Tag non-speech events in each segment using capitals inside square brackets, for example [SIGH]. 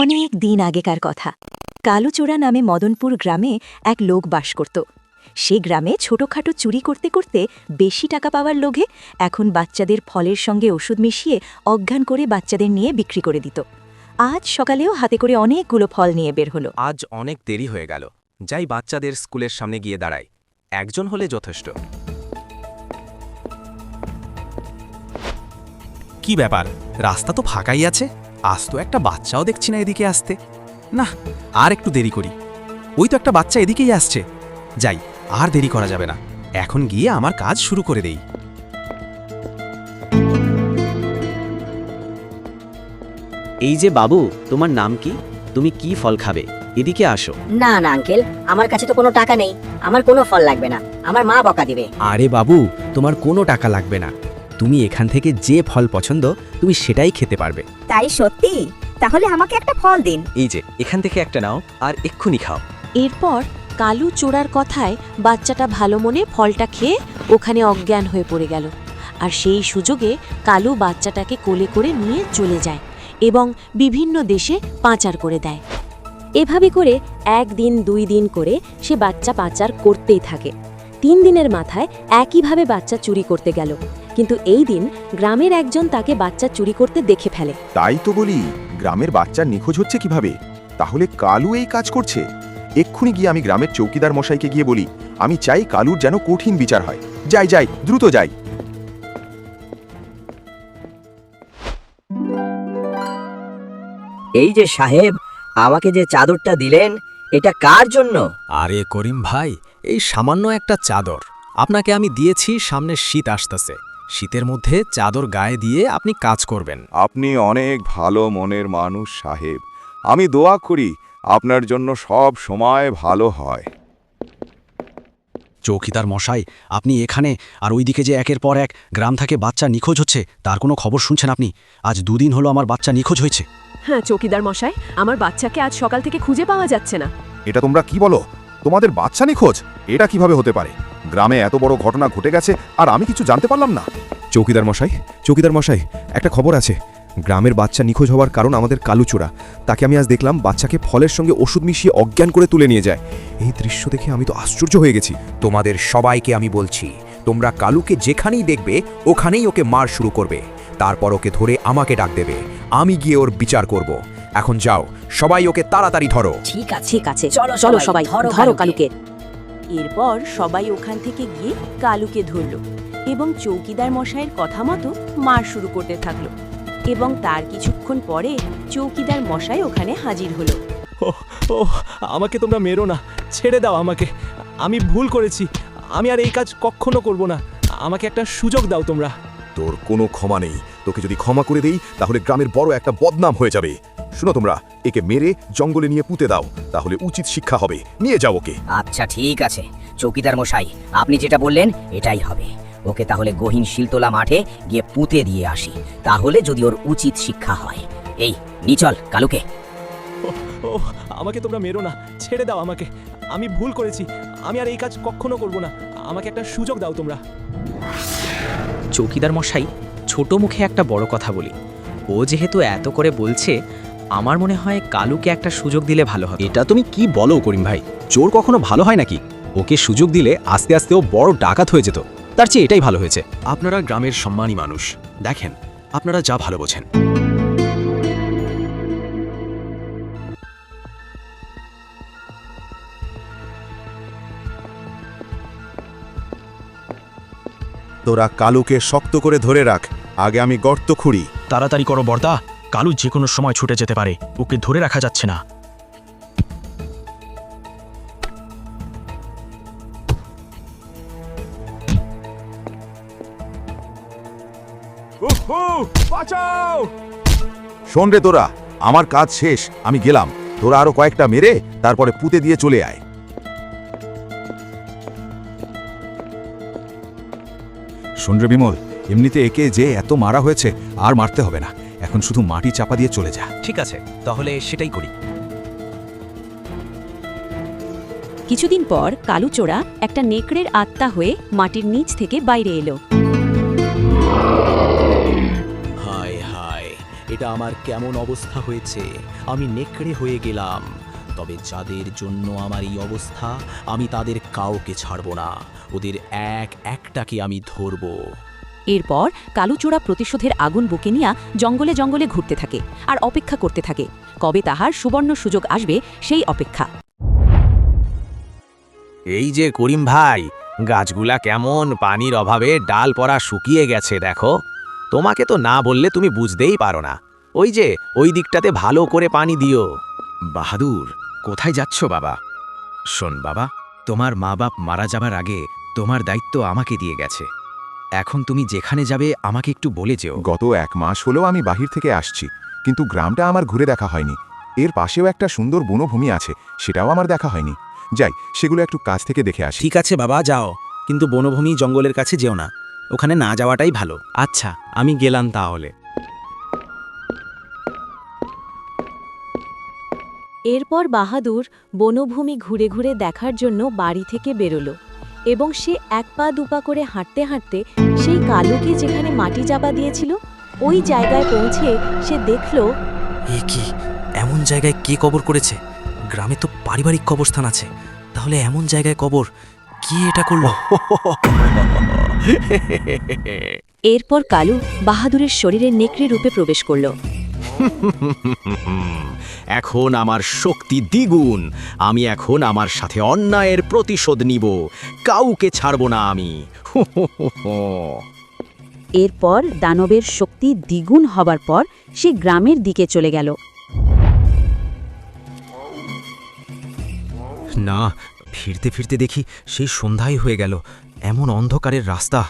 অনেক দিন আগেকার কথা। কালুচোরা নামে মদনপুর গ্রামে এক লোক বাস করত। সে গ্রামে ছোটখাটো চুরি করতে করতে বেশি টাকা পাওয়ার লোভে এখন বাচ্চাদের ফলের সঙ্গে ওষুধ মিশিয়ে অজ্ঞান করে বাচ্চাদের নিয়ে বিক্রি করে দিত। আজ সকালেও হাতে করে অনেকগুলো ফল নিয়ে বের হলো। আজ অনেক দেরি হয়ে গেল। যাই বাচ্চাদের স্কুলের সামনে গিয়ে দাঁড়াই। একজন হলে যথেষ্ট। কি ব্যাপার? রাস্তা তো ফাঁকাই আছে। আজ তো একটা বাচ্চাও দেখছি না এদিকে আসতে। না আর একটু দেরি করি। ওই তো একটা বাচ্চা এদিকেই আসছে। যাই আর দেরি করা যাবে না। এখন গিয়ে আমার কাজ শুরু করে দেই। এই যে বাবু তোমার নাম কি? তুমি কি ফল খাবে? এদিকে আসো। না না আঙ্কেল আমার কাছে তো কোনো টাকা নেই। আমার কোনো ফল লাগবে না। আমার মা বকা দিবে। আরে বাবু তোমার কোনো টাকা লাগবে না। তুমি এখান থেকে যে ফল পছন্দ তুমি সেটাই খেতে পারবে। তাই সত্যি? তাহলে আমাকে একটা ফল দিন। এই যে এখান থেকে একটা নাও আর এক্ষুনি খাও। এরপর কালু চোরার কথায় বাচ্চাটা ভালো মনে ফলটা খেয়ে ওখানে অজ্ঞান হয়ে পড়ে গেল। আর সেই সুযোগে কালু বাচ্চাটাকে কোলে করে নিয়ে চলে যায় এবং বিভিন্ন দেশে পাচার করে দেয়। এভাবে করে একদিন দুই দিন করে সে বাচ্চা পাচার করতেই থাকে। তিন দিনের মাথায় একইভাবে বাচ্চা চুরি করতে গেল। কিন্তু এই দিন গ্রামের একজন তাকে বাচ্চা চুরি করতে দেখে ফেলে। তাই তো বলি গ্রামের বাচ্চা নিখোঁজ হচ্ছে কীভাবে? তাহলে কালু এই কাজ করছে। এক্ষুনি গিয়ে আমি গ্রামের চৌকিদার মশাইকে গিয়ে বলি আমি চাই কালুর যেন কঠিন বিচার হয়। যাই যাই দ্রুত যাই। এই যে সাহেব আমাকে যে চাদরটা দিলেন এটা কার জন্য? আরে করিম ভাই এই সামান্য একটা চাদর। আপনাকে আমি দিয়েছি সামনে শীত আসতেছে। শীতের মধ্যে চাদর গায়ে দিয়ে আপনি কাজ করবেন। আপনি অনেক ভালো মনের মানুষ সাহেব। আমি দোয়া করি আপনার জন্য সব সময় ভালো হয়। চৌকিদার মশাই আপনি এখানে আর ওইদিকে যে একের পর এক গ্রাম থেকে বাচ্চা নিখোঁজ হচ্ছে তার কোনো খবর শুনছেন আপনি? আজ দুদিন হলো আমার বাচ্চা নিখোঁজ হয়েছে। হ্যাঁ চৌকিদার মশাই আমার বাচ্চাকে আজ সকাল থেকে খুঁজে পাওয়া যাচ্ছে না। এটা তোমরা কি বলো? তোমাদের বাচ্চা নিখোঁজ? এটা কীভাবে হতে পারে? গ্রামে এত বড় ঘটনা ঘটে গেছে আর আমি কিছু জানতে পারলাম না। চৌকিদার মশাই চৌকিদার মশাই একটা খবর আছে। গ্রামের বাচ্চা নিখোঁজ হওয়ার কারণ আমাদের কালুচোরা। তাকে আমি আজ দেখলাম বাচ্চাকে ফলের সঙ্গে ওষুধ মিশিয়ে অজ্ঞান করে তুলে নিয়ে যায়। এই দৃশ্য দেখে আমি তো আশ্চর্য হয়ে গেছি। তোমাদের সবাইকে আমি বলছি তোমরা কালুকে যেখানেই দেখবে ওখানেই ওকে মার শুরু করবে। তারপর ওকে ধরে আমাকে ডাক দেবে। আমি গিয়ে ওর বিচার করব। এখন যাও সবাই ওকে তাড়াতাড়ি ধরো। ঠিক আছে ঠিক আছে। চলো চলো সবাই, ধরো কালুকে। এরপর সবাই ওখান থেকে গিয়ে কালুকে ধরল এবং চৌকিদার মশাইয়ের কথা মতো মার শুরু করতে থাকল এবং তার কিছুক্ষণ পরে চৌকিদার মশাই ওখানে হাজির হলো। ও আমাকে তোমরা মেরো না ছেড়ে দাও আমাকে। আমি ভুল করেছি আমি আর এই কাজ কখনো করব না। আমাকে একটা সুযোগ দাও তোমরা। তোর কোনো ক্ষমা নেই তোকে যদি ক্ষমা করে দেই তাহলে গ্রামের বড় একটা বদনাম হয়ে যাবে। শুনো তোমরা একে মেরে জঙ্গলে নিয়ে পুঁতে দাও তাহলে উচিত শিক্ষা হবে। নিয়ে যাও ওকে। আচ্ছা ঠিক আছে। চৌকিদার মশাই আপনি যেটা বললেন এটাই হবে। ওকে তাহলে গহীন শিলতোলা মাঠে গিয়ে পুঁতে দিয়ে আসি। তাহলে যদি ওর উচিত শিক্ষা হয়। এই নিচল কালুকে। ও আমাকে তোমরা মেরো না। ছেড়ে দাও আমাকে। আমি ভুল করেছি। আমি আর এই কাজ কখনো করব না। আমাকে একটা সুযোগ দাও তোমরা। চৌকিদার মশাই ছোট মুখে একটা বড় কথা বলি। ও যেহেতু এত করে বলছে আমার মনে হয় কালুকে একটা সুযোগ দিলে ভালো হবে এটা তুমি কি বলো করিম ভাই? চোর কখনো ভালো হয় নাকি? ওকে সুযোগ দিলে আস্তে আস্তে ও বড় ডাকাত হয়ে যেত। তার চেয়ে এটাই ভালো হয়েছে। আপনারা গ্রামের সম্মানী মানুষ। দেখেন আপনারা যা ভালো বোঝেন। তোরা কালুকে শক্ত করে ধরে রাখ। আগে আমি গর্ত খুঁড়ি। তাড়াতাড়ি করো বর্দা। কালু যে কোনো সময় ছুটে যেতে পারে। ওকে ধরে রাখা যাচ্ছে না। বাঁচাও! শোন রে তোরা আমার কাজ শেষ আমি গেলাম। তোরা আরও কয়েকটা মেরে তারপরে পুঁতে দিয়ে চলে আয়। শোন রে বিমল এমনিতে একে যে এত মারা হয়েছে আর মারতে হবে না। এখন শুধু মাটি চাপা দিয়ে চলে যা। ঠিক আছে তাহলে সেটাই করি। কিছুদিন পর কালুচোরা একটা নেকড়ের আত্মা হয়ে মাটির নিচ থেকে বাইরে এলো। হায় হায় এটা আমার কেমন অবস্থা হয়েছে? আমি নেকড়ে হয়ে গেলাম। তবে যাদের জন্য আমার এই অবস্থা আমি তাদের কাউকে ছাড়ব না। ওদের এক একটাকে আমি ধরবো। এরপর কালুচোরা প্রতিশোধের আগুন বুকে নিয়া জঙ্গলে জঙ্গলে ঘুরতে থাকে আর অপেক্ষা করতে থাকে। কবে তাহার সুবর্ণ সুযোগ আসবে সেই অপেক্ষা। এই যে করিম ভাই, গাছগুলা কেমন পানির অভাবে ডাল পড়া শুকিয়ে গেছে দেখো। তোমাকে তো না বললে তুমি বুঝতেই পারো না। ওই যে, ওই দিকটাতে ভালো করে পানি দিও। বাহাদুর, কোথায় যাচ্ছ বাবা? শোন বাবা, তোমার মা বাপ মারা যাবার আগে তোমার দায়িত্ব আমাকে দিয়ে গেছে। এখন তুমি যেখানে যাবে আমাকে একটু বলে যেও। গত এক মাস হলেও আমি বাহির থেকে আসছি কিন্তু গ্রামটা আমার ঘুরে দেখা হয়নি। এর পাশেও একটা সুন্দর বনভূমি আছে সেটাও আমার দেখা হয়নি। যাই সেগুলো একটু কাছ থেকে দেখে আসি। ঠিক আছে বাবা যাও। কিন্তু বনভূমি জঙ্গলের কাছে যেও না। ওখানে না যাওয়াটাই ভালো। আচ্ছা আমি গেলাম তাহলে। এরপর বাহাদুর বনভূমি ঘুরে ঘুরে দেখার জন্য বাড়ি থেকে বেরোলো। এবং সে এক পা দুপা করে হাঁটতে হাঁটতে সেই কালুকে যেখানে মাটি চাপা দিয়েছিল ওই জায়গায় পৌঁছে সে দেখল এ কি? এমন জায়গায় কে কবর করেছে? গ্রামে তো পারিবারিক কবরস্থান আছে। তাহলে এমন জায়গায় কবর কি এটা করল? এরপর কালু বাহাদুরের শরীরে নেকড়ে রূপে প্রবেশ করল। [LAUGHS] এখন আমার শক্তি দ্বিগুণ। আমি এখন আমার সাথে অন্যায়ের প্রতিশোধ নিব। কাউকে ছাড়ব না আমি। [LAUGHS] এরপর দানবের শক্তি দ্বিগুণ হবার পর সে গ্রামের দিকে চলে গেল। না ফিরতে ফিরতে দেখি সেই সন্ধ্যাই হয়ে গেল। এমন অন্ধকারের রাস্তা।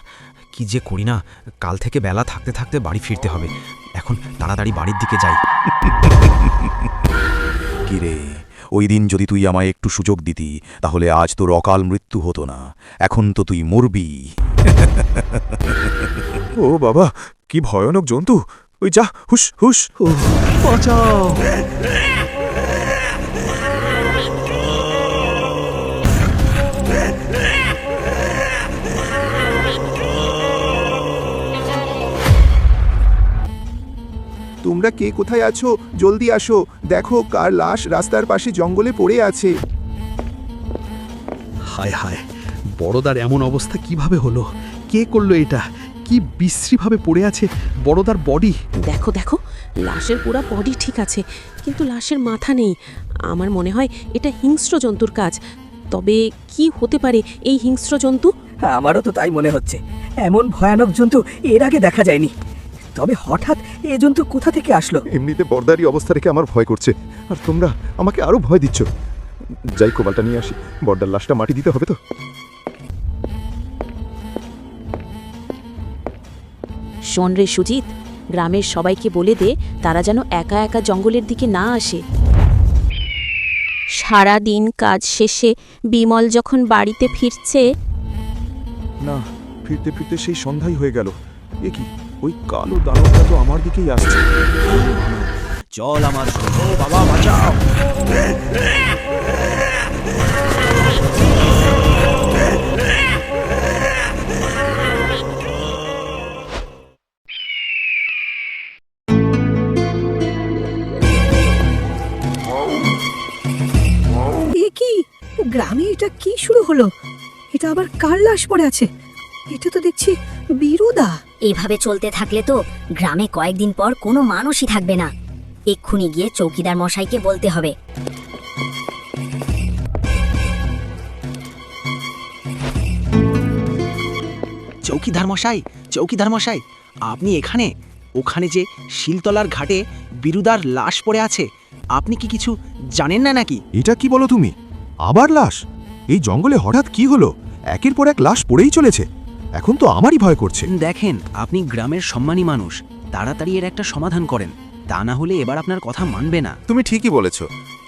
কি যে করি না কাল থেকে বেলা থাকতে থাকতে বাড়ি ফিরতে হবে। এখন তাড়াতাড়ি বাড়ির দিকে যাই। [LAUGHS] কিরে ওই দিন যদি তুই আমায় একটু সুযোগ দিতি তাহলে আজ তোর অকাল মৃত্যু হতো না। এখন তো তুই মরবি। ও বাবা কি ভয়ানক জন্তু। ওই যা হুস হুস তোমরা কে কোথায় আছো? জলদি আসো। দেখো কার লাশ রাস্তার পাশে জঙ্গলে পড়ে আছে। হায় হায় বড়দার এমন অবস্থা কীভাবে হলো? কে করল এটা? কি বিশ্রীভাবে পড়ে আছে বড়দার বডি দেখো দেখো লাশের পুরা বডি ঠিক আছে কিন্তু লাশের মাথা নেই। আমার মনে হয় এটা হিংস্র জন্তুর কাজ। তবে কি হতে পারে এই হিংস্র জন্তু? আমারও তো তাই মনে হচ্ছে। এমন ভয়ানক জন্তু এর আগে দেখা যায়নি। তবে হঠাৎ এ জন্তু কোথা থেকে আসলো? এমনিতে বর্দারি অবস্থা রেখে আমার ভয় করছে। আর তোমরা আমাকে আরও ভয় দিচ্ছ। যাই কোবালটা নিয়ে আসি। বর্দার লাশটা মাটি দিতে হবে তো। শোন রে সুজিত গ্রামের সবাইকে বলে দে তারা যেন একা একা জঙ্গলের দিকে না আসে। সারা দিন কাজ শেষে বিমল যখন বাড়িতে ফিরছে না ফিরতে ফিরতে সেই সন্ধ্যাই হয়ে গেল। এ কি? ওই কালো দানবটা তো আমার দিকেই আসছে। চল আমার বাবা বাঁচাও। কি? গ্রামে এটা কি শুরু হলো? এটা আবার কার লাশ পড়ে আছে? এটা তো দেখছি বিরুদা। এভাবে চলতে থাকলে তো গ্রামে কয়েকদিন পর কোনো মানুষই থাকবে না। এক্ষুনি গিয়ে চৌকিদার মশাইকে বলতে হবে। চৌকিদার মশাই চৌকিদার মশাই আপনি এখানে? ওখানে যে শিলতলার ঘাটে বিরুদার লাশ পড়ে আছে আপনি কি কিছু জানেন না নাকি? এটা কি বলো তুমি? আবার লাশ? এই জঙ্গলে হঠাৎ কি হলো? একের পর এক লাশ পড়েই চলেছে। এখন তো আমারই ভয় করছে। দেখেন আপনি গ্রামের সম্মানী মানুষ তাড়াতাড়ি এর একটা সমাধান করেন। তা না হলে এবার আপনার কথা মানবে না। তুমি ঠিকই বলেছ।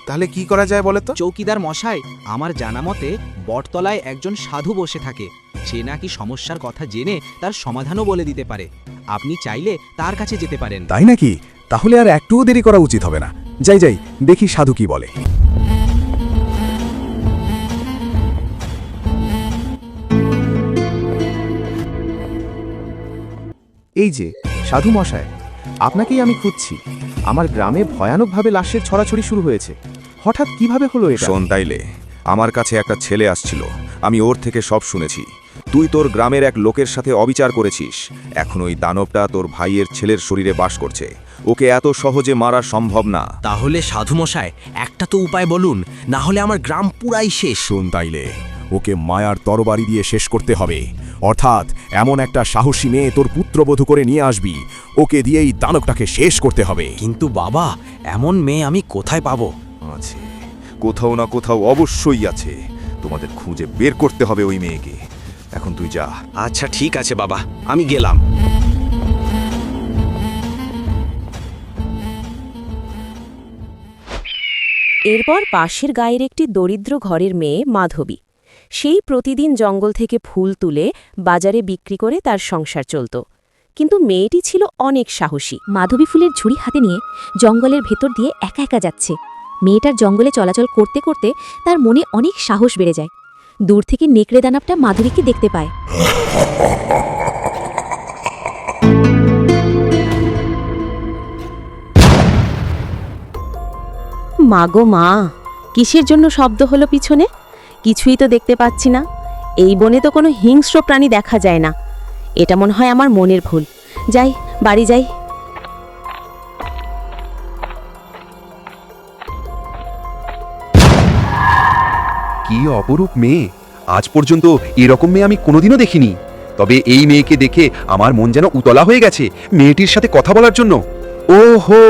তাহলে কি করা যায় বলে তো চৌকিদার মশাই আমার জানা মতে বটতলায় একজন সাধু বসে থাকে। সে নাকি সমস্যার কথা জেনে তার সমাধানও বলে দিতে পারে। আপনি চাইলে তার কাছে যেতে পারেন। তাই নাকি? তাহলে আর একটুও দেরি করা উচিত হবে না। যাই যাই দেখি সাধু কি বলে। এই যে সাধু মশায় আপনাকেই আমি খুঁজছি। আমার গ্রামে ভয়ানকভাবে লাশের ছড়াছড়ি শুরু হয়েছে। হঠাৎ কীভাবে হলো এটা? শোন তাইলে আমার কাছে একটা ছেলে আসছিল। আমি ওর থেকে সব শুনেছি। তুই তোর গ্রামের এক লোকের সাথে অবিচার করেছিস। এখন ওই দানবটা তোর ভাইয়ের ছেলের শরীরে বাস করছে। ওকে এত সহজে মারা সম্ভব না। তাহলে সাধু মশাই একটা তো উপায় বলুন না হলে আমার গ্রাম পুরাই শেষ। শোন তাইলে ওকে মায়ার তরবারি দিয়ে শেষ করতে হবে। অর্থাৎ এমন একটা সাহসী মেয়ে তোর পুত্রবধূ করে নিয়ে আসবি। ওকে দিয়েই দানবটাকে শেষ করতে হবে। কিন্তু বাবা এমন মেয়ে আমি কোথায় পাবো? আছে। কোথাও না কোথাও অবশ্যই আছে। তোমাদের খুঁজে বের করতে হবে ওই মেয়েকে। এখন তুই যা। আচ্ছা ঠিক আছে বাবা আমি গেলাম। এরপর পাশের গায়ের একটি দরিদ্র ঘরের মেয়ে মাধবী। সেই প্রতিদিন জঙ্গল থেকে ফুল তুলে বাজারে বিক্রি করে তার সংসার চলত। কিন্তু মেয়েটি ছিল অনেক সাহসী। মাধবী ফুলের ঝুড়ি হাতে নিয়ে জঙ্গলের ভেতর দিয়ে একা একা যাচ্ছে। মেয়েটার জঙ্গলে চলাচল করতে করতে তার মনে অনেক সাহস বেড়ে যায়। দূর থেকে নেকড়ে দানবটা মাধবীকে দেখতে পায়। মাগো মা, কিসের জন্য শব্দ হলো পিছনে? কিছুই তো দেখতে পাচ্ছি না। এই বনে তো কোনো হিংস্র প্রাণী দেখা যায় না। এটা মনে হয় আমার মনের ভুল। যাই, বাড়ি যাই। কি অপরূপ মেয়ে। আজ পর্যন্ত এরকম মেয়ে আমি কোনোদিনও দেখিনি। তবে এই মেয়েকে দেখে আমার মন যেন উতলা হয়ে গেছে মেয়েটির সাথে কথা বলার জন্য। ও হো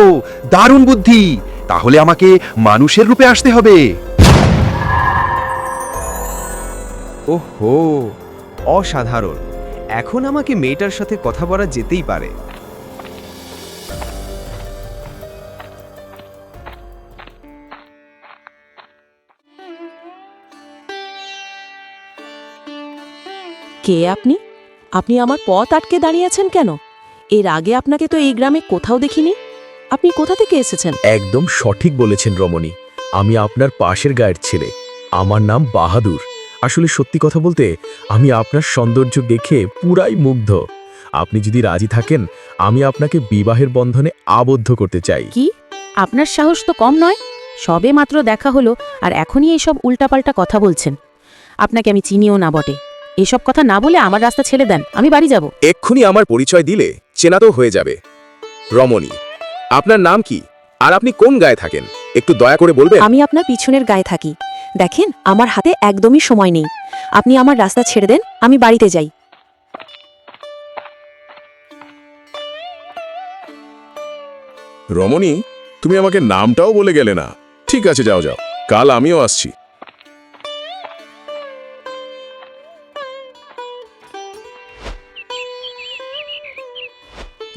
দারুণ বুদ্ধি। তাহলে আমাকে মানুষের রূপে আসতে হবে। ওহো অসাধারণ। এখন আমাকে মেয়েটার সাথে কথা বলা যেতেই পারে। কে আপনি? আপনি আমার পথ আটকে দাঁড়িয়ে আছেন কেন? এর আগে আপনাকে তো এই গ্রামে কোথাও দেখিনি। আপনি কোথা থেকে এসেছেন? একদম সঠিক বলেছেন রমণী। আমি আপনার পাশের গায়ের ছেলে। আমার নাম বাহাদুর। আসলে সত্যি কথা বলতে আমি আপনার সৌন্দর্য দেখে পুরাই মুগ্ধ। আপনি যদি রাজি থাকেন আমি আপনাকে বিবাহের বন্ধনে আবদ্ধ করতে চাই। কি? আপনার সাহস তো কম নয়। সবে মাত্র দেখা হলো আর এখনই এইসব উল্টাপাল্টা কথা বলছেন। আপনাকে আমি চিনিও না বটে। এসব কথা না বলে আমার রাস্তা ছেড়ে দেন আমি বাড়ি যাব। এক্ষুনি আমার পরিচয় দিলে চেনা তো হয়ে যাবে। রমণী আপনার নাম কি? আর আপনি কোন গায়ে থাকেন? একটু দয়া করে বলবেন? আমি আপনার পিছনের গায়ে থাকি। দেখেন আমার হাতে একদমই সময় নেই। আপনি আমার রাস্তা ছেড়ে দেন আমি বাড়িতে যাই। রমণী তুমি আমাকে নামটাও বলে গেলে না। ঠিক আছে যাও যাও। কাল আমিও আসছি।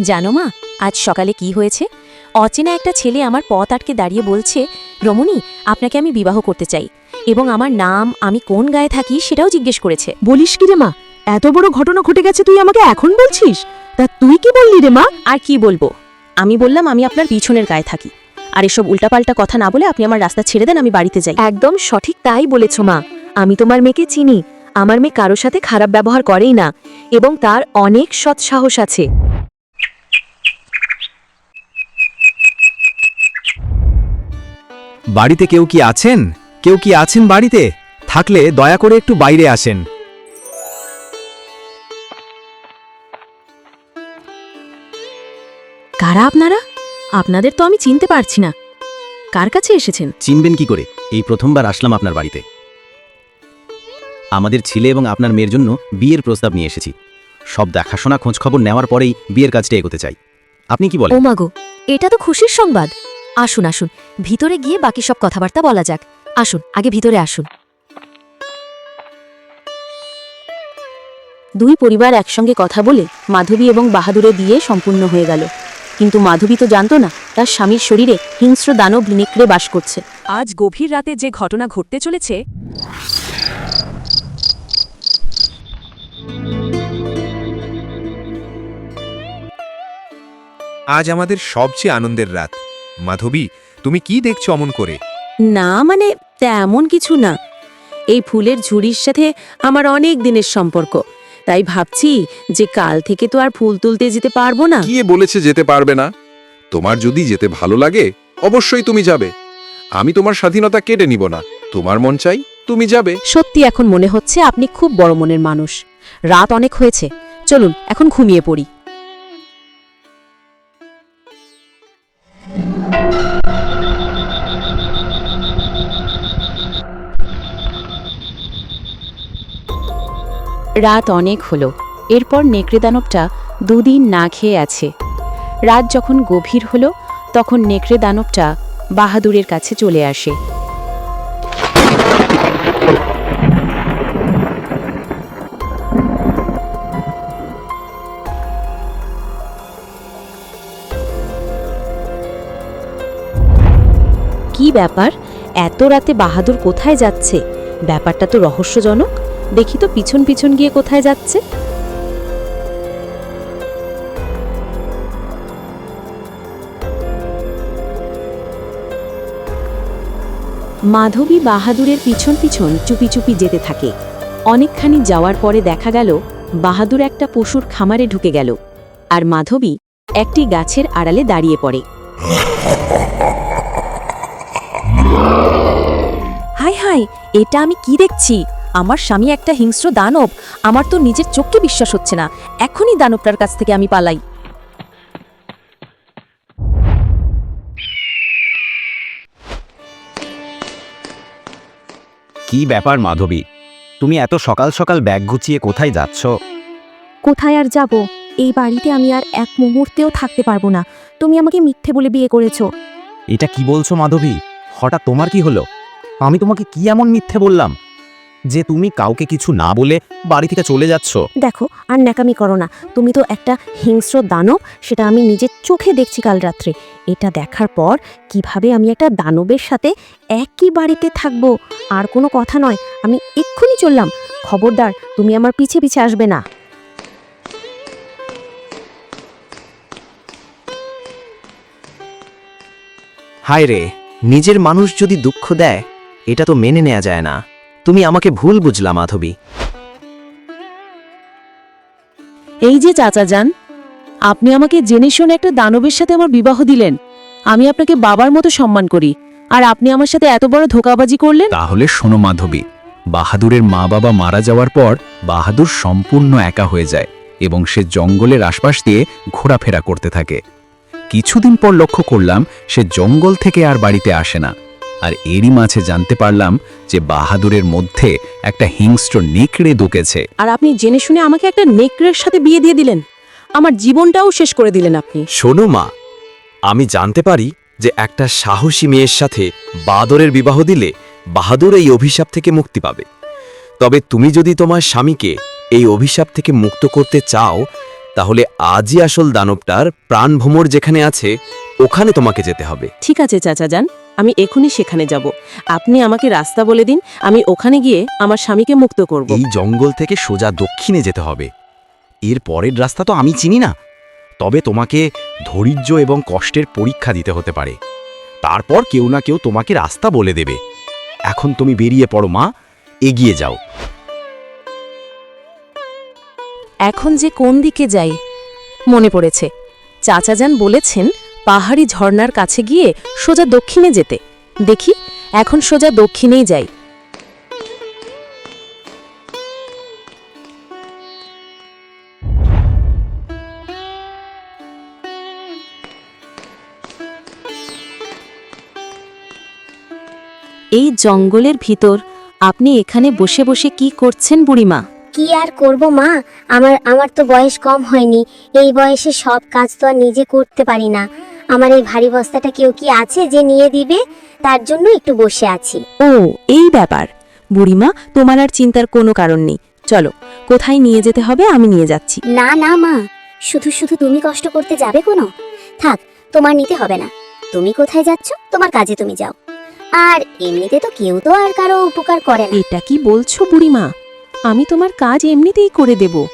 জানো মা আজ সকালে কি হয়েছে? অচেনা একটা ছেলে আমার পথ আটকে দাঁড়িয়ে বলছে রমণী আপনাকে আমি বিবাহ করতে চাই। এবং আমার নাম আমি কোন গায়ে থাকি সেটাও জিজ্ঞেস করেছে। বলিস কি রে মা? এত বড় ঘটনা ঘটে গেছে তুই আমাকে এখন বলছিস? তা তুই কি বললি রে মা? আর কি বলব? আমি বললাম আমি আপনার পিছনের গায়ে থাকি। আর এসব উল্টাপাল্টা কথা না বলে আপনি আমার রাস্তা ছেড়ে দেন আমি বাড়িতে যাই। একদম সঠিক তাই বলেছ মা। আমি তোমার মেয়েকে চিনি। আমার মেয়ে কারোর সাথে খারাপ ব্যবহার করেই না এবং তার অনেক সৎ সাহস আছে। বাড়িতে কেউ কি আছেন? কেউ কি আছেন বাড়িতে? থাকলে দয়া করে একটু বাইরে আসেন। কারা আপনারা? আপনাদের তো আমি চিনতে পারছি না। কার কাছে এসেছেন? চিনবেন কি করে? এই প্রথমবার আসলাম আপনার বাড়িতে। আমাদের ছেলে এবং আপনার মেয়ের জন্য বিয়ের প্রস্তাব নিয়ে এসেছি। সব দেখাশোনা খোঁজখবর নেওয়ার পরেই বিয়ের কাজটা এগোতে চাই। আপনি কি বলেন? ও মাগো এটা তো খুশির সংবাদ। আসুন আসুন ভিতরে গিয়ে বাকি সব কথাবার্তা বলা যাক। আসুন আগে ভিতরে আসুন। দুই পরিবার একসঙ্গে কথা বলে মাধবী এবং বাহাদুরের বিয়ে সম্পূর্ণ হয়ে গেল। কিন্তু মাধবী তো জানতো না তার স্বামীর শরীরে হিংস্র দানব নেকড়ে বাস করছে। আজ গভীর রাতে যে ঘটনা ঘটতে চলেছে আজ আমাদের সবচেয়ে আনন্দের রাত। মাধবী তুমি কি দেখছ অমন করে? না মানে তেমন কিছু না। এই ফুলের ঝুড়ির সাথে আমার অনেক দিনের সম্পর্ক। তাই ভাবছি যে কাল থেকে তো আর ফুল তুলতে যেতে পারব না। কে বলেছে যেতে পারবে না? তোমার যদি যেতে ভালো লাগে অবশ্যই তুমি যাবে। আমি তোমার স্বাধীনতা কেটে নিব না। তোমার মন চাই তুমি যাবে। সত্যি এখন মনে হচ্ছে আপনি খুব বড় মনের মানুষ। রাত অনেক হয়েছে। চলুন এখন ঘুমিয়ে পড়ি। রাত অনেক হলো। এরপর নেকড়ে দানবটা দুদিন না খেয়ে আছে। রাত যখন গভীর হলো, তখন নেকড়ে দানবটা বাহাদুরের কাছে চলে আসে। কি ব্যাপার? এত রাতে বাহাদুর কোথায় যাচ্ছে? ব্যাপারটা তো রহস্যজনক। দেখি তো পিছন পিছন গিয়ে কোথায় যাচ্ছে। মাধবী বাহাদুরের পিছন পিছন চুপি চুপি যেতে থাকে। অনেকখানি যাওয়ার পরে দেখা গেল, বাহাদুর একটা পশুর খামারে ঢুকে গেল আর মাধবী একটি গাছের আড়ালে দাঁড়িয়ে পড়ে। হাই হাই এটা আমি কি দেখছি? আমার স্বামী একটা হিংস্র দানব আমার তো নিজের চোখকে বিশ্বাস হচ্ছে না। এখনই দানবটার কাছ থেকে আমি পালাই। কি ব্যাপার মাধবী? তুমি এত সকাল সকাল ব্যাগ গুছিয়ে কোথায় যাচ্ছ? কোথায় আর যাব? এই বাড়িতে আমি আর এক মুহূর্তেও থাকতে পারব না। তুমি আমাকে মিথ্যে বলে বিয়ে করেছ। এটা কি বলছো মাধবী? হঠাৎ তোমার কি হলো? আমি তোমাকে কি এমন মিথ্যে বললাম? যে তুমি কাউকে কিছু না বলে বাড়ি থেকে চলে যাচ্ছ। দেখো আর ন্যাকামি করো না। তুমি তো একটা হিংস্র দানব সেটা আমি নিজের চোখে দেখছি কাল রাত্রে। এটা দেখার পর কীভাবে আমি একটা দানবের সাথে একই বাড়িতে থাকব? আর কোনো কথা নয় আমি এক্ষুনি চললাম। খবরদার তুমি আমার পিছে পিছে আসবে না। হায় রে নিজের মানুষ যদি দুঃখ দেয় এটা তো মেনে নেওয়া যায় না। তুমি আমাকে ভুল বুঝলা মাধবী। এই যে চাচা যান আপনি আমাকে জেনে শুনে একটা দানবের সাথে আমার বিবাহ দিলেন। আমি আপনাকে বাবার মতো সম্মান করি। আর আপনি আমার সাথে এত বড় ধোকাবাজি করলেন? তাহলে শোনো মাধবী বাহাদুরের মা বাবা মারা যাওয়ার পর বাহাদুর সম্পূর্ণ একা হয়ে যায় এবং সে জঙ্গলের আশপাশ দিয়ে ঘোরাফেরা করতে থাকে। কিছুদিন পর লক্ষ্য করলাম সে জঙ্গল থেকে আর বাড়িতে আসে না। আর এরই মাঝে জানতে পারলাম যে বাহাদুরের মধ্যে একটা হিংস্র নেকড়ে ঢুকেছে। আর আপনি জেনে শুনে আমাকে একটা নেকড়ের সাথে বিয়ে দিয়ে দিলেন। আমার জীবনটাও শেষ করে দিলেন আপনি। শোনো মা আমি জানতে পারি যে একটা সাহসী মেয়ের সাথে বাদরের বিবাহ দিলে বাহাদুর এই অভিশাপ থেকে মুক্তি পাবে। তবে তুমি যদি তোমার স্বামীকে এই অভিশাপ থেকে মুক্ত করতে চাও তাহলে আজই আসল দানবটার প্রাণভ্রমর যেখানে আছে ওখানে তোমাকে যেতে হবে। ঠিক আছে চাচা যান। আমি এখনই সেখানে যাব। আপনি আমাকে রাস্তা বলে দিন আমি ওখানে গিয়ে আমার স্বামীকে মুক্ত করব। এই জঙ্গল থেকে সোজা দক্ষিণে যেতে হবে। এর পরের রাস্তা তো আমি চিনি না। তবে তোমাকে ধৈর্য এবং কষ্টের পরীক্ষা দিতে হতে পারে। তারপর কেউ না কেউ তোমাকে রাস্তা বলে দেবে। এখন তুমি বেরিয়ে পড়ো মা। এগিয়ে যাও। এখন যে কোন দিকে যাই মনে পড়েছে। চাচা যান বলেছেন পাহাড়ি ঝর্ণার কাছে গিয়ে সোজা দক্ষিণে যেতে। দেখি, এখন সোজা দক্ষিণেই যাই। এই জঙ্গলের ভিতর আপনি এখানে বসে বসে কি করছেন বুড়িমা? কি আর করব মা? আমার আমার তো বয়স কম হয়নি। এই বয়সে সব কাজ তো আর নিজে করতে পারি না। আমার এই ভারী বস্তাটা কেউ কি আছে যে নিয়ে দিবে? তার জন্য একটু বসে আছি। ও এই ব্যাপার। বুড়িমা তোমার আর চিন্তার কোনো কারণ নেই। চলো কোথায় নিয়ে যেতে হবে আমি নিয়ে যাচ্ছি। না না মা। শুধু শুধু তুমি কষ্ট করতে যাবে কোনো? থাক তোমার নিতে হবে না। তুমি কোথায় যাচ্ছ? তোমার কাজে তুমি যাও। আর এমনিতে তো কেউ তো আর কারও উপকার করে না। এটা কি বলছো বুড়িমা? আমি তোমার কাজ এমনিতেই করে দেব।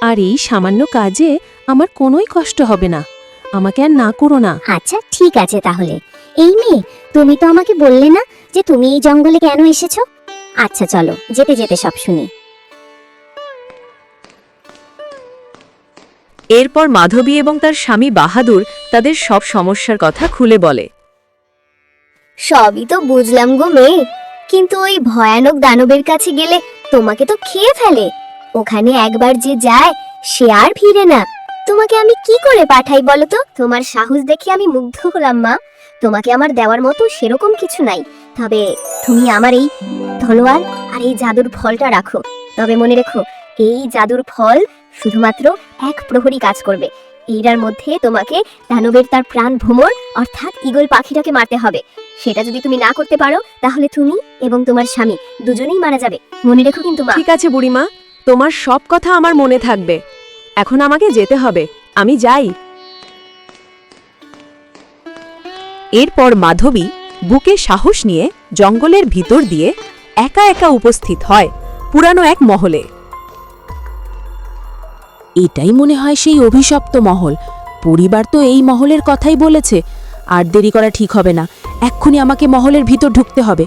আর এই সামান্য কাজে আমার কোনোই কষ্ট হবে না। আমাকে আর না করো না। আচ্ছা ঠিক আছে তাহলে। এই মেয়ে তুমি তো আমাকে বললে না যে তুমি এই জঙ্গলে কেন এসেছ? আচ্ছা চলো যেতে যেতে সব শুনি। এরপর মাধবী এবং তার স্বামী বাহাদুর তাদের সব সমস্যার কথা খুলে বলে। সবই তো বুঝলাম গো মেয়ে কিন্তু ওই ভয়ানক দানবের কাছে গেলে তোমাকে তো খেয়ে ফেলে। ওখানে একবার যে যায় সে আর ফিরে না। তোমাকে আমি কি করে পাঠাই বলো তো? তোমার সাহস দেখে আমি মুগ্ধ হলাম, মা। তোমাকে আমার দেওয়ার মতো সেরকম কিছু নাই। তবে তুমি আমার এই তলোয়ার আর এই জাদুর ফলটা রাখো। তবে মনে রেখো, এই জাদুর ফল শুধুমাত্র এক প্রহরী কাজ করবে। এইটার মধ্যে তোমাকে দানবের তার প্রাণ ভ্রমর, অর্থাৎ ঈগল পাখিটাকে মারতে হবে। সেটা যদি তুমি না করতে পারো, তাহলে তুমি এবং তোমার স্বামী দুজনেই মারা যাবে। মনে রেখো কিন্তু ঠিক আছে বুড়িমা, তোমার সব কথা আমার মনে থাকবে। এখন আমাকে যেতে হবে। আমি যাই। এরপর মাধবী বুকে সাহস নিয়ে জঙ্গলের ভিতর দিয়ে একা একা উপস্থিত হয় পুরানো এক মহলে। এটাই মনে হয় সেই অভিশপ্ত মহল। পরিবার তো এই মহলের কথাই বলেছে। আর দেরি করা ঠিক হবে না। এক্ষুনি আমাকে মহলের ভিতর ঢুকতে হবে।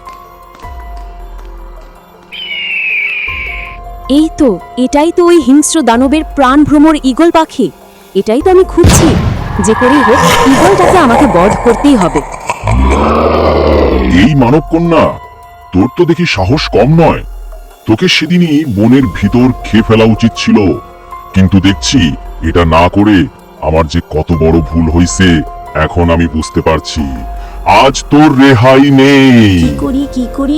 এই তো এটাই তো ওই হিংস্র দানবের প্রাণ ভ্রমর ঈগল পাখি। এটাই তো আমি খুঁজছি। যে করেই হোক ঈগলটাকে আমাকে বধ করতেই হবে। এই মানব কন্যা তোর তো দেখি সাহস কম নয়। তোকে সেদিনই বনের ভিতর খেয়ে ফেলা উচিত ছিল। কিন্তু দেখছি এটা না করে আমার যে কত বড় ভুল হইছে এখন আমি বুঝতে পারছি। আজ তোর রেহাই নেই। কি করি কি করি?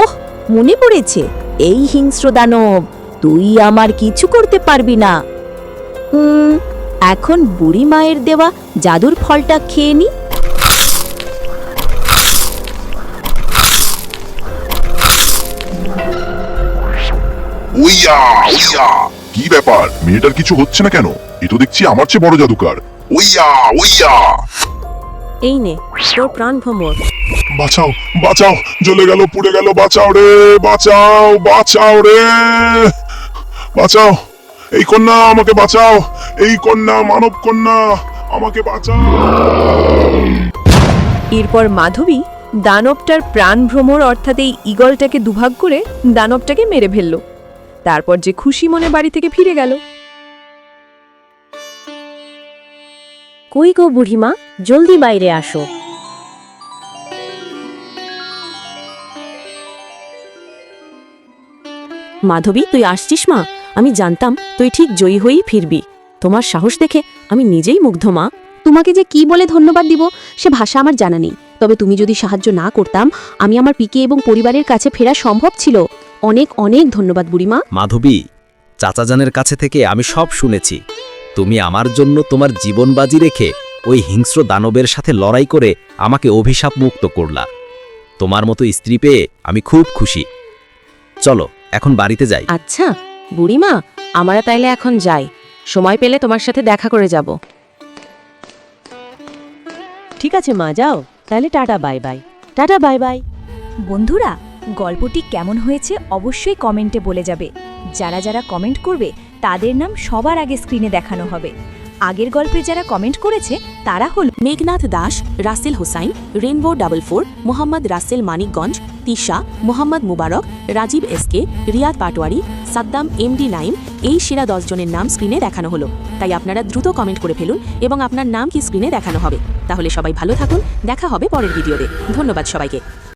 ওহ মনে পড়েছে। এই হিংস্র দানব তুই আমার কিছু করতে পারবি না। এখন বুড়ি মায়ের দেওয়া জাদুর ফলটা খেয়ে নি। কি ব্যাপার? মেয়েটার কিছু হচ্ছে না কেন? এ তো দেখছি আমার চেয়ে বড় জাদুকার। উইয়া উইয়া। এই নে তোর প্রাণ ভ্রমর বাঁচাও বাঁচাও জ্বলে গেল পুড়ে গেল বাঁচাও রে বাঁচাও বাঁচাও রে। বাঁচাও এই কন্যা আমাকে বাঁচাও এই কন্যা মানব কন্যা আমাকে বাঁচাও। এরপর মাধবী দানবটার প্রাণ ভ্রমর অর্থাৎ এই ঈগলটাকে দুভাগ করে দানবটাকে মেরে ফেলল। তারপর যে খুশি মনে বাড়ি থেকে ফিরে গেল। কই গো বুড়িমা? জলদি বাইরে আসো। মাধবী তুই আসছিস মা? আমি জানতাম তুই ঠিক জয়ী হয়েই ফিরবি। তোমার সাহস দেখে আমি নিজেই মুগ্ধ মা। তোমাকে যে কি বলে ধন্যবাদ দিব সে ভাষা আমার জানা নেই। তবে তুমি যদি সাহায্য না করতাম আমি আমার পিকে এবং পরিবারের কাছে ফেরা সম্ভব ছিল। অনেক অনেক ধন্যবাদ বুড়িমা। মাধবী চাচাজানের কাছে থেকে আমি সব শুনেছি। তুমি আমার জন্য তোমার জীবন বাজি রেখে ওই হিংস্র দানবের সাথে লড়াই করে আমাকে অভিশাপ মুক্ত করলা। তোমার মতো স্ত্রী পেয়ে আমি খুব খুশি। চলো এখন বাড়িতে যাই। আচ্ছা বুড়িমা আমরা তাইলে এখন যাই। সময় পেলে তোমার সাথে দেখা করে যাব। ঠিক আছে মা যাও। তাহলে tata bye bye. Tata bye bye. বন্ধুরা গল্পটি কেমন হয়েছে অবশ্যই কমেন্টে বলে যাবে। যারা যারা কমেন্ট করবে তাদের নাম সবার আগে স্ক্রিনে দেখানো হবে। আগের গল্পে যারা কমেন্ট করেছে, তারা হল Meghnath Das, Rasel Hossain, rainbow double four, Mohammad Rasel Manikganj, Tisha, Mohammad Mubarak, Rajib SK, Riyad Patwari, Saddam MD Naim, এই সেরা দশজনের নাম স্ক্রিনে দেখানো হলো। তাই আপনারা দ্রুত কমেন্ট করে ফেলুন এবং আপনার নাম কি স্ক্রিনে দেখানো হবে। তাহলে সবাই ভালো থাকুন, দেখা হবে পরের ভিডিওতে ধন্যবাদ সবাইকে।